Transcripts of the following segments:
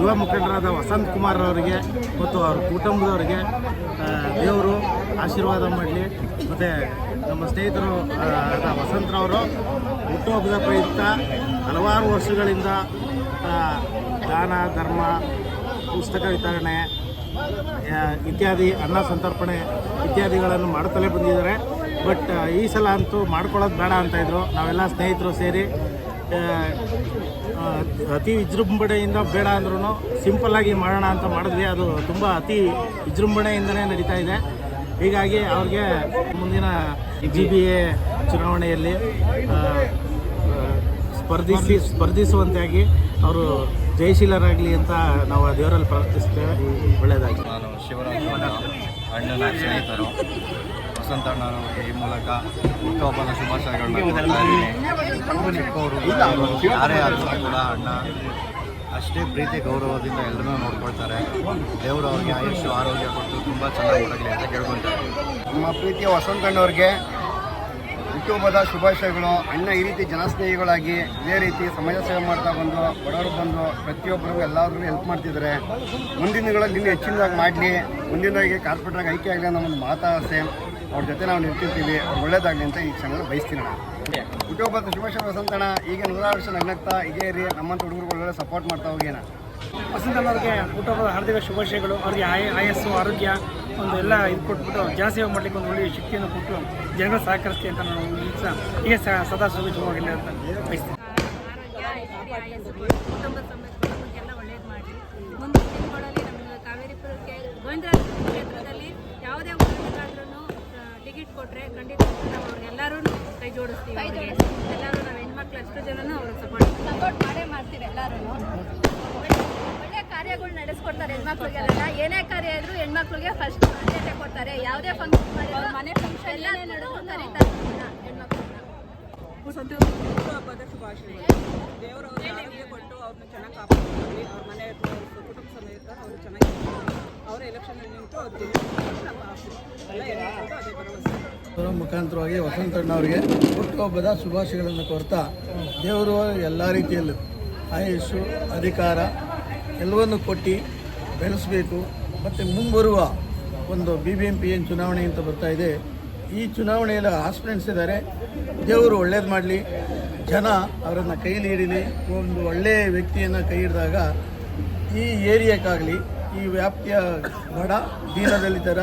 ಯುವ ಮುಖಂಡರಾದ ವಸಂತ್ ಕುಮಾರ್ ಅವರಿಗೆ ಮತ್ತು ಅವ್ರ ಕುಟುಂಬದವರಿಗೆ ದೇವರು ಆಶೀರ್ವಾದ ಮಾಡಲಿ. ಮತ್ತು ನಮ್ಮ ಸ್ನೇಹಿತರು ವಸಂತರವರು ಹುಟ್ಟುಹಬ್ಬದ ಪ್ರಯುಕ್ತ ಹಲವಾರು ವರ್ಷಗಳಿಂದ ದಾನ, ಧರ್ಮ, ಪುಸ್ತಕ ವಿತರಣೆ ಇತ್ಯಾದಿ ಅನ್ನ ಸಂತರ್ಪಣೆ ಇತ್ಯಾದಿಗಳನ್ನು ಮಾಡುತ್ತಲೇ ಬಂದಿದ್ದಾರೆ. ಬಟ್ ಈ ಸಲ ಅಂತೂ ಮಾಡ್ಕೊಳ್ಳೋದು ಬೇಡ ಅಂತ ಇದ್ರು. ನಾವೆಲ್ಲ ಸ್ನೇಹಿತರು ಸೇರಿ ಅತಿ ವಿಜೃಂಭಣೆಯಿಂದ ಬೇಡ ಅಂದ್ರೂ ಸಿಂಪಲ್ಲಾಗಿ ಮಾಡೋಣ ಅಂತ ಮಾಡಿದ್ವಿ. ಅದು ತುಂಬ ಅತಿ ವಿಜೃಂಭಣೆಯಿಂದನೇ ನಡೀತಾ ಇದೆ. ಹೀಗಾಗಿ ಅವ್ರಿಗೆ ಮುಂದಿನ ಜಿ ಬಿ ಎ ಚುನಾವಣೆಯಲ್ಲಿ ಸ್ಪರ್ಧಿಸಿ ಸ್ಪರ್ಧಿಸುವಂತಾಗಿ ಅವರು ಜಯಶೀಲರಾಗಲಿ ಅಂತ ನಾವು ಆ ದೇವರಲ್ಲಿ ಪ್ರಾರ್ಥಿಸ್ತೇವೆ. ಒಳ್ಳೆಯದಾಗಿ ನಾನು ಶಿವರಾಜ್ ಅಣ್ಣನ ಸ್ನೇಹಿತರು. ವಸಂತ ನಾನು ಈ ಮೂಲಕ ಹುಟ್ಟುಹಬ್ಬದ ಶುಭಾಶಯಗಳನ್ನ ಚಿಕ್ಕವರು ಯಾರೇ ಆದರೂ ಕೂಡ ಅಣ್ಣ ಅಷ್ಟೇ ಪ್ರೀತಿ, ಗೌರವದಿಂದ ಎಲ್ಲರೂ ನೋಡ್ಕೊಳ್ತಾರೆ. ದೇವರು ಅವ್ರಿಗೆ ಆಯುಷ್ಯ, ಆರೋಗ್ಯ ಕೊಟ್ಟು ತುಂಬ ಚೆನ್ನಾಗಿ ಬರಲಿ ಅಂತ ಕೇಳ್ಕೊಳ್ತಾರೆ. ನಮ್ಮ ಪ್ರೀತಿಯ ವಸಂತಣ್ಣವ್ರಿಗೆ ಹುಟ್ಟುಹಬ್ಬದ ಶುಭಾಶಯಗಳು. ಅಣ್ಣ ಈ ರೀತಿ ಜನಸ್ನೇಹಿಗಳಾಗಿ ಇದೇ ರೀತಿ ಸಮಾಜ ಸೇವೆ ಮಾಡ್ತಾ ಬಂದು, ಬಡವರು ಬಂದು ಪ್ರತಿಯೊಬ್ಬರಿಗೂ ಎಲ್ಲಾದ್ರೂ ಹೆಲ್ಪ್ ಮಾಡ್ತಿದ್ದಾರೆ. ಮುಂದಿನ ದಿನಗಳಲ್ಲಿ ಇನ್ನೂ ಹೆಚ್ಚಿನದಾಗಿ ಮಾಡಲಿ. ಮುಂದಿನದಾಗಿ ಕಾರ್ಪೊರೇಟ್ರಾಗಿ ಐಕ್ಯ ಆಗಲಿ ಅನ್ನೋ ಒಂದು ಮಾತಾಸೆ ಅವ್ರ ಜೊತೆ ನಾವು ನಿಂತಿರ್ತೀವಿ. ಅವ್ರು ಒಳ್ಳೇದಾಗಲಿ ಅಂತ ಈ ಕ್ಷಣ ಬಯಸ್ತೀನಿ ನಾನು. ಹುಟ್ಟುಹಬ್ಬದ ಶುಭಾಶಯ ವಸಂತಣ ಈಗ ನೂರಾರು ವರ್ಷ ನಗ್ನಗ್ತಾ, ಇದೇ ರೀ ನಮ್ಮಂಥ ಹುಡುಗರುಗಳು ಒಳ್ಳೆ ಸಪೋರ್ಟ್ ಮಾಡ್ತಾ ಹೋಗಿ ಅಣ್ಣ ವಸಂತನವ್ರಿಗೆ ಹುಟ್ಟುಹಬ್ಬದ ಹಾರ್ದಿಕ ಶುಭಾಶಯಗಳು. ಅವ್ರಿಗೆ ಆಯ, ಆಯಸ್ಸು, ಆರೋಗ್ಯ, ಒಂದು ಎಲ್ಲ ಇದು ಕೊಟ್ಬಿಟ್ಟು ಜನಸೇವೆ ಮಾಡಲಿಕ್ಕೆ ಒಂದು ಒಳ್ಳೆಯ ಶಕ್ತಿಯನ್ನು ಕೊಟ್ಟು ಜನಗಳು ಸಹಕರಿಸ್ತೀವಿ ಅಂತ ನಾನು ಈ ಸದಾ ಸುಭಿಕ್ಷವಾಗಿಲ್ಲ ಅಂತ ಬಯಸ್ತೀನಿ ಆರೋಗ್ಯ ಐಶ್ವರ್ಯ ಆಯಸ್ಸು ಕುಟುಂಬ ಸಮೇತ ಕುಟುಂಬಕ್ಕೆಲ್ಲ ಒಳ್ಳೇದು ಮಾಡಿ ಮುಂದೆ ದಿನಗಳಲ್ಲಿ ನಮಗೆ ಕಾವೇರಿಪುರಕ್ಕೆ ಗೋವಿಂದರಾಜ ಕ್ಷೇತ್ರದಲ್ಲಿ ಯಾವುದೇ ಊರಿಗಾದ್ರೂ ಟಿಕೆಟ್ ಕೊಟ್ಟರೆ ಖಂಡಿತ ನಾವು ಅವ್ರಿಗೆಲ್ಲರೂ ಕೈ ಜೋಡಿಸ್ತೀವಿ. ಎಲ್ಲರೂ ನಾವು ಹೆಣ್ಮಕ್ಳು ಅಷ್ಟು ಜನನೂ ಅವ್ರಿಗೆ ಸಪೋರ್ಟ್ ಸಪೋರ್ಟ್ ಮಾಡೇ ಮಾಡ್ತೀವಿ ಎಲ್ಲರೂ ಒಳ್ಳೆ ಕಾರ್ಯಗಳು ನಡೆಸ್ಕೊಡ್ತಾರೆ ಹೆಣ್ಮಕ್ಳಿಗೆಲ್ಲ. ಏನೇ ಕಾರ್ಯ ಇದ್ರು ಹೆಣ್ಮಕ್ಳಿಗೆ ಫಸ್ಟ್ ಆದ್ಯತೆ ಕೊಡ್ತಾರೆ ಯಾವುದೇ ಫಂಕ್ಷನ್ ಮನೆ ಫಂಕ್ಷನ್ ಎಲ್ಲ ನಡೆದು ಕರೀತಾರೆ. ಹೆಣ್ಮಕ್ಳನ್ನ ಹಬ್ಬದ ಶುಭಾಶಯಗಳು ದೇವರು ಅವ್ರಿಗೆ ಆರೋಗ್ಯ ಕೊಟ್ಟು ಅವ್ರನ್ನ ಚೆನ್ನಾಗಿ ಕಾಪಾಡ್ಕೊಳ್ಳಿ ಅವ್ರ ಮನೆ ಕುಟುಂಬ ಸಮೇತ ಅವರು ಚೆನ್ನಾಗಿ ಅವರ ಎಲೆಕ್ಷನ್ ನಿಂತು ಅವ್ರು ಅದೇ ಭರವಸೆ ಮುಖಾಂತರವಾಗಿ ವಸಂತಣ್ಣವರಿಗೆ ಹುಟ್ಟುಹಬ್ಬದ ಶುಭಾಶಯಗಳನ್ನು ಕೋರ್ತಾ ದೇವರು ಎಲ್ಲ ರೀತಿಯಲ್ಲೂ ಆಯುಷು ಅಧಿಕಾರ ಎಲ್ಲವನ್ನು ಕೊಟ್ಟು ಬೆಳೆಸಬೇಕು. ಮತ್ತು ಮುಂಬರುವ ಒಂದು ಬಿ ಬಿ ಎಂ ಪಿ ಏನು ಚುನಾವಣೆ ಅಂತ ಬರ್ತಾ ಇದೆ. ಈ ಚುನಾವಣೆಯಲ್ಲಿ ಆಸ್ಪಿರೆಂಟ್ಸ್ ಇದ್ದಾರೆ. ದೇವರು ಒಳ್ಳೇದು ಮಾಡಲಿ. ಜನ ಅವರನ್ನು ಕೈಲಿ ಹಿಡೀಲಿ ಒಂದು ಒಳ್ಳೆಯ ವ್ಯಕ್ತಿಯನ್ನು ಕೈ ಹಿಡಿದಾಗ ಈ ಏರಿಯಾಕ್ಕಾಗಲಿ, ಈ ವ್ಯಾಪ್ತಿಯ ಬಡ ದೀನದಲಿತರ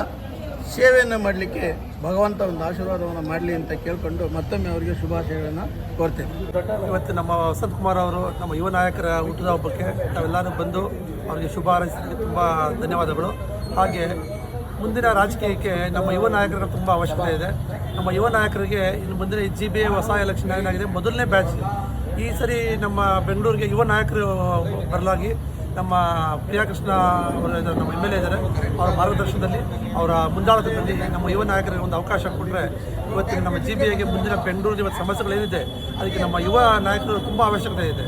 ಸೇವೆಯನ್ನು ಮಾಡಲಿಕ್ಕೆ ಭಗವಂತ ಒಂದು ಆಶೀರ್ವಾದವನ್ನು ಮಾಡಲಿ ಅಂತ ಕೇಳಿಕೊಂಡು ಮತ್ತೊಮ್ಮೆ ಅವರಿಗೆ ಶುಭಾಶಯಗಳನ್ನು ಕೋರ್ತೇನೆ. ಇವತ್ತು ನಮ್ಮ ವಸಂತ್ ಕುಮಾರ್ ಅವರು ನಮ್ಮ ಯುವ ನಾಯಕರ ಹುಟ್ಟಿದ ಹಬ್ಬಕ್ಕೆ ನಾವೆಲ್ಲರೂ ಬಂದು ಅವರಿಗೆ ಶುಭ ಹಾರೈಸಿದ್ದಕ್ಕೆ ತುಂಬ ಧನ್ಯವಾದಗಳು. ಹಾಗೆ ಮುಂದಿನ ರಾಜಕೀಯಕ್ಕೆ ನಮ್ಮ ಯುವ ನಾಯಕರ ತುಂಬ ಅವಶ್ಯಕತೆ ಇದೆ. ನಮ್ಮ ಯುವ ನಾಯಕರಿಗೆ ಇನ್ನು ಮುಂದಿನ ಜಿ ಬಿ ಎ ಹೊಸ ಎಲೆಕ್ಷನ್ ಏನಾಗಿದೆ, ಮೊದಲನೇ ಬ್ಯಾಚ್ ಈ ಸರಿ ನಮ್ಮ ಬೆಂಗಳೂರಿಗೆ ಯುವ ನಾಯಕರು ಬರಲಾಗಿ ನಮ್ಮ ಪ್ರಿಯಾಕೃಷ್ಣ ಅವರು ನಮ್ಮ ಎಂ ಎಲ್ ಎ ಇದ್ದಾರೆ. ಅವರ ಮಾರ್ಗದರ್ಶನದಲ್ಲಿ, ಅವರ ಮುಂದಾಳತ್ವದಲ್ಲಿ ನಮ್ಮ ಯುವ ನಾಯಕರಿಗೆ ಒಂದು ಅವಕಾಶ ಕೊಟ್ಟರೆ ಇವತ್ತಿನ ನಮ್ಮ ಜಿ ಬಿ ಎಗೆ ಮುಂದಿನ ಬೆಂಗಳೂರಿನ ಇವತ್ತು ಸಮಸ್ಯೆಗಳೇನಿದೆ, ಅದಕ್ಕೆ ನಮ್ಮ ಯುವ ನಾಯಕರು ತುಂಬ ಅವಶ್ಯಕತೆ ಇದೆ.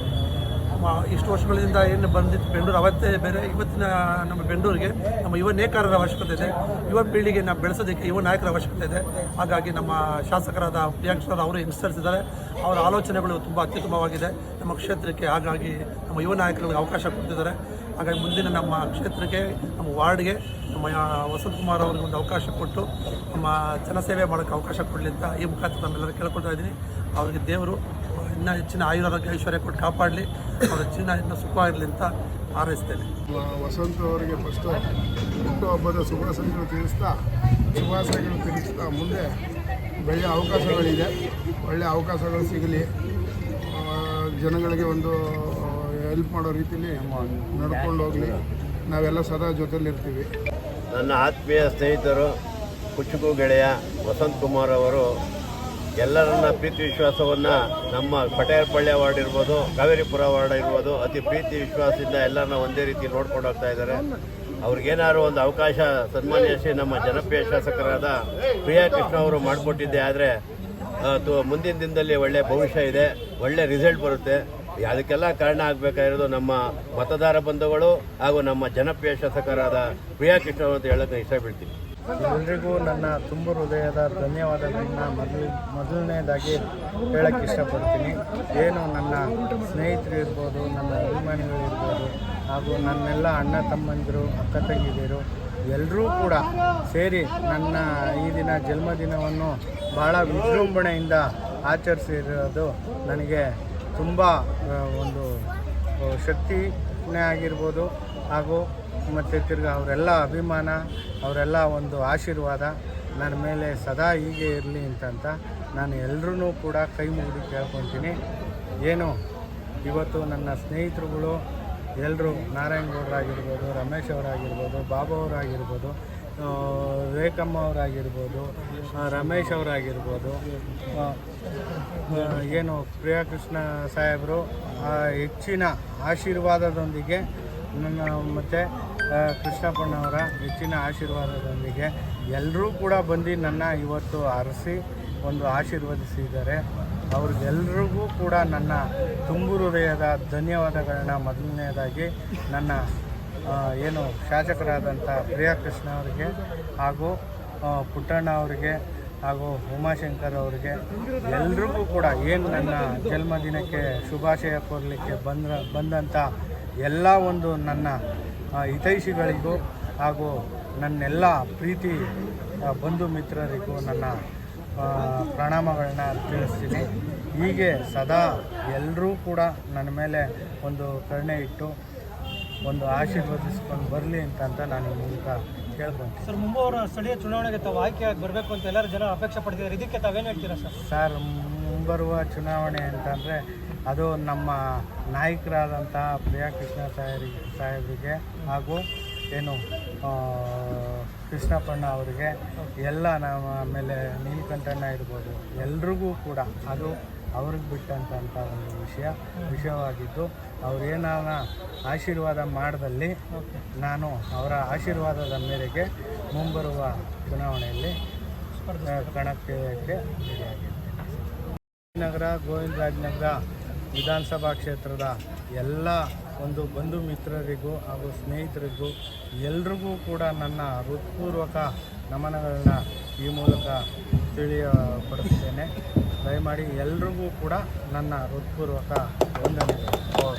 ಇಷ್ಟು ವರ್ಷಗಳಿಂದ ಏನು ಬಂದಿತ್ತು ಬೆಂಗಳೂರು, ಅವತ್ತೇ ಬೇರೆ ಇವತ್ತಿನ ನಮ್ಮ ಬೆಂಗಳೂರಿಗೆ ನಮ್ಮ ಯುವ ನೇಕಾರರ ಅವಶ್ಯಕತೆ ಇದೆ. ಯುವ ಪೀಳಿಗೆ ನಾವು ಬೆಳೆಸೋದಕ್ಕೆ ಯುವ ನಾಯಕರ ಅವಶ್ಯಕತೆ ಇದೆ. ಹಾಗಾಗಿ ನಮ್ಮ ಶಾಸಕರಾದ ಪ್ರಿಯಾಂಕ್ಷರ್ ಅವರು ಹೆಸರಿಸಿದ್ದಾರೆ ಅವರ ಆಲೋಚನೆಗಳು ತುಂಬ ಅತ್ಯುತ್ತಮವಾಗಿದೆ. ನಮ್ಮ ಕ್ಷೇತ್ರಕ್ಕೆ ಹಾಗಾಗಿ ನಮ್ಮ ಯುವ ನಾಯಕರಿಗೆ ಅವಕಾಶ ಕೊಡ್ತಿದ್ದಾರೆ ಹಾಗಾಗಿ ಮುಂದಿನ ನಮ್ಮ ಕ್ಷೇತ್ರಕ್ಕೆ, ನಮ್ಮ ವಾರ್ಡ್ಗೆ ನಮ್ಮ ವಸಂತ್ ಕುಮಾರ್ ಅವರಿಗೆ ಒಂದು ಅವಕಾಶ ಕೊಟ್ಟು ನಮ್ಮ ಜನಸೇವೆ ಮಾಡೋಕ್ಕೆ ಅವಕಾಶ ಕೊಡಲಿ ಅಂತ ಈ ಮುಖಾಂತರ ನಮ್ಮೆಲ್ಲರೂ ಕೇಳ್ಕೊಳ್ತಾ ಇದ್ದೀನಿ. ಅವರಿಗೆ ದೇವರು ಇನ್ನೂ ಹೆಚ್ಚಿನ ಆಯುರಾರೋಗ್ಯ ಐಶ್ವರ್ಯ ಕೊಟ್ಟು ಕಾಪಾಡಲಿ. ಅವರ ಜೀವನ ಸುಖ ಇರಲಿ ಅಂತ ಹಾರೈಸ್ತೇನೆ. ವಸಂತ ಅವರಿಗೆ ಫಸ್ಟು ಹುಟ್ಟುಹಬ್ಬದ ಶುಭಾಶಯಗಳು ತಿಳಿಸ್ತಾ ಶುಭಾಶಯಗಳು ತಿಳಿಸ್ತಾ ಮುಂದೆ ಒಳ್ಳೆಯ ಅವಕಾಶಗಳಿದೆ. ಒಳ್ಳೆಯ ಅವಕಾಶಗಳು ಸಿಗಲಿ. ಜನಗಳಿಗೆ ಒಂದು ಹೆಲ್ಪ್ ಮಾಡೋ ರೀತಿಯಲ್ಲಿ ನಡ್ಕೊಂಡು ಹೋಗಲಿ. ನಾವೆಲ್ಲ ಸದಾ ಜೊತೆಲಿರ್ತೀವಿ. ನನ್ನ ಆತ್ಮೀಯ ಸ್ನೇಹಿತರು ಕುಚುಕು ಗೆಳೆಯ ವಸಂತ್ ಕುಮಾರ್ ಅವರು ಎಲ್ಲರನ್ನ ಪ್ರೀತಿ ವಿಶ್ವಾಸವನ್ನು ನಮ್ಮ ಪಟೇಲ್ಪಳ್ಳಿ ವಾರ್ಡ್ ಇರ್ಬೋದು, ಕಾವೇರಿಪುರ ವಾರ್ಡ್ ಇರ್ಬೋದು, ಅತಿ ಪ್ರೀತಿ ವಿಶ್ವಾಸದಿಂದ ಎಲ್ಲರನ್ನ ಒಂದೇ ರೀತಿ ನೋಡ್ಕೊಂಡು ಹೋಗ್ತಾ ಇದ್ದಾರೆ. ಅವ್ರಿಗೇನಾದ್ರು ಒಂದು ಅವಕಾಶ, ಸನ್ಮಾನ್ಯ ಶ್ರೀ ನಮ್ಮ ಜನಪ್ರಿಯ ಶಾಸಕರಾದ ಪ್ರಿಯಾ ಕೃಷ್ಣ ಅವರು ಮಾಡಿಕೊಟ್ಟಿದ್ದೆ ಆದರೆ ಮುಂದಿನ ದಿನದಲ್ಲಿ ಒಳ್ಳೆ ಭವಿಷ್ಯ ಇದೆ, ಒಳ್ಳೆ ರಿಸಲ್ಟ್ ಬರುತ್ತೆ. ಅದಕ್ಕೆಲ್ಲ ಕಾರಣ ಆಗಬೇಕಾಗಿರೋದು ನಮ್ಮ ಮತದಾರ ಬಂಧುಗಳು ಹಾಗೂ ನಮ್ಮ ಜನಪ್ರಿಯ ಶಾಸಕರಾದ ಪ್ರಿಯಾ ಕೃಷ್ಣ ಅವರು ಅಂತ ಹೇಳೋಕೆ ಇಷ್ಟಪಡ್ತೀನಿ. ಎಲ್ರಿಗೂ ನನ್ನ ತುಂಬ ಹೃದಯದ ಧನ್ಯವಾದಗಳನ್ನ ಮೊದಲು, ಮೊದಲನೇದಾಗಿ ಹೇಳಕ್ಕೆ ಇಷ್ಟಪಡ್ತೀನಿ. ಏನು ನನ್ನ ಸ್ನೇಹಿತರು ಇರ್ಬೋದು, ನನ್ನ ಅಭಿಮಾನಿಗಳು ಇರ್ಬೋದು, ಹಾಗೂ ನನ್ನೆಲ್ಲ ಅಣ್ಣ ತಮ್ಮಂದಿರು, ಅಕ್ಕ ತಂಗಿದಿರು ಎಲ್ಲರೂ ಕೂಡ ಸೇರಿ ನನ್ನ ಈ ದಿನ ಜನ್ಮದಿನವನ್ನು ಭಾಳ ವಿಜೃಂಭಣೆಯಿಂದ ಆಚರಿಸಿರೋದು ನನಗೆ ತುಂಬ ಒಂದು ಶಕ್ತಿನೇ ಆಗಿರ್ಬೋದು. ಹಾಗೂ ಮತ್ತು ತಿರ್ಗಿ ಅವರೆಲ್ಲ ಅಭಿಮಾನ, ಅವರೆಲ್ಲ ಒಂದು ಆಶೀರ್ವಾದ, ನನ್ನ ಮೇಲೆ ಸದಾ ಹೀಗೆ ಇರಲಿ ಅಂತಂತ ನಾನು ಎಲ್ಲರೂ ಕೂಡ ಕೈ ಮುಗಿದು ಕೇಳ್ಕೊತೀನಿ. ಏನು, ಇವತ್ತು ನನ್ನ ಸ್ನೇಹಿತರುಗಳು ಎಲ್ಲರೂ ನಾರಾಯಣ ಗೌಡರಾಗಿರ್ಬೋದು ರಮೇಶ್ ಅವರಾಗಿರ್ಬೋದು, ಬಾಬು ಅವರಾಗಿರ್ಬೋದು ವೇಕಮ್ಮ ಅವರಾಗಿರ್ಬೋದು ರಮೇಶ್ ಅವರಾಗಿರ್ಬೋದು ಏನು ಪ್ರಿಯಕೃಷ್ಣ ಸಾಹೇಬರು ಹೆಚ್ಚಿನ ಆಶೀರ್ವಾದದೊಂದಿಗೆ ನನ್ನ ಮತ್ತು ಕೃಷ್ಣಪ್ಪಣ್ಣವರ ಹೆಚ್ಚಿನ ಆಶೀರ್ವಾದದೊಂದಿಗೆ ಎಲ್ಲರೂ ಕೂಡ ಬಂದು ನನ್ನ ಇವತ್ತು ಅರಸಿ, ಒಂದು ಆಶೀರ್ವದಿಸಿದ್ದಾರೆ. ಅವ್ರಿಗೆಲ್ರಿಗೂ ಕೂಡ ನನ್ನ ತುಂಬು ಹೃದಯದ ಧನ್ಯವಾದಗಳನ್ನ ಮೊದಲನೇದಾಗಿ ನನ್ನ ಏನು ಶಾಸಕರಾದಂಥ ಪ್ರಿಯಕೃಷ್ಣ ಅವರಿಗೆ ಹಾಗೂ ಪುಟ್ಟಣ್ಣ ಅವರಿಗೆ ಹಾಗೂ ಉಮಾಶಂಕರ್ ಅವರಿಗೆ ಎಲ್ರಿಗೂ ಕೂಡ ಏನು ನನ್ನ ಜನ್ಮದಿನಕ್ಕೆ ಶುಭಾಶಯ ಕೋರಲಿಕ್ಕೆ ಬಂದ ಬಂದಂಥ ಎಲ್ಲ ಒಂದು ನನ್ನ ಹಿತೈಷಿಗಳಿಗೂ ಹಾಗೂ ನನ್ನೆಲ್ಲ ಪ್ರೀತಿ ಬಂಧು ಮಿತ್ರರಿಗೂ ನನ್ನ ಪ್ರಣಾಮಗಳನ್ನ ತಿಳಿಸ್ತೀನಿ. ಹೀಗೆ ಸದಾ ಎಲ್ಲರೂ ಕೂಡ ನನ್ನ ಮೇಲೆ ಒಂದು ಕರುಣೆ ಇಟ್ಟು ಒಂದು ಆಶೀರ್ವದಿಸ್ಕೊಂಡು ಬರಲಿ ಅಂತ ನಾನು ಈ ಮೂಲಕ ಕೇಳ್ಕೊಂತೀನಿ. ಸರ್ ಮುಂಬರುವ ಸ್ಥಳೀಯ ಚುನಾವಣೆಗೆ ತಾವು ಆಯ್ಕೆಯಾಗಿ ಬರಬೇಕು ಅಂತ ಎಲ್ಲರೂ ಜನ ಅಪೇಕ್ಷೆ ಪಡ್ತಿದ್ದಾರೆ. ಇದಕ್ಕೆ ತಾವೇನು ಹೇಳ್ತೀರಾ ಸರ್? ಸರ್ ಮುಂಬರುವ ಚುನಾವಣೆ ಅಂತಂದರೆ ಅದು ನಮ್ಮ ನಾಯಕರಾದಂಥ ಪ್ರಿಯಕೃಷ್ಣ ಸಾಹೇಬ್ರಿ ಸಾಹೇಬರಿಗೆ ಹಾಗೂ ಏನು ಕೃಷ್ಣಪ್ಪಣ್ಣ ಅವರಿಗೆ ಎಲ್ಲ ನಮ್ಮ ಆಮೇಲೆ ನೀಲಕಂಠಣ್ಣ ಇರ್ಬೋದು, ಎಲ್ರಿಗೂ ಕೂಡ ಅದು ಅವ್ರಿಗೆ ಬಿಟ್ಟಂಥ ಒಂದು ವಿಷಯ, ವಿಷಯವಾಗಿದ್ದು ಅವ್ರೇನಾರ ಆಶೀರ್ವಾದ ಮಾಡದಲ್ಲಿ ನಾನು ಅವರ ಆಶೀರ್ವಾದದ ಮೇರೆಗೆ ಮುಂಬರುವ ಚುನಾವಣೆಯಲ್ಲಿ ಕಣಕ್ಕೆ ನಗರ ಗೋವಿಂದರಾಜನಗರ ವಿಧಾನಸಭಾ ಕ್ಷೇತ್ರದ ಎಲ್ಲ ಒಂದು ಬಂಧು ಮಿತ್ರರಿಗೂ ಹಾಗೂ ಸ್ನೇಹಿತರಿಗೂ ಎಲ್ರಿಗೂ ಕೂಡ ನನ್ನ ಹೃತ್ಪೂರ್ವಕ ನಮನಗಳನ್ನ ಈ ಮೂಲಕ ತಿಳಿಯಪಡಿಸ್ತೇನೆ ದಯಮಾಡಿ ಎಲ್ರಿಗೂ ಕೂಡ ನನ್ನ ಹೃತ್ಪೂರ್ವಕ ವಂದನೆಗಳು.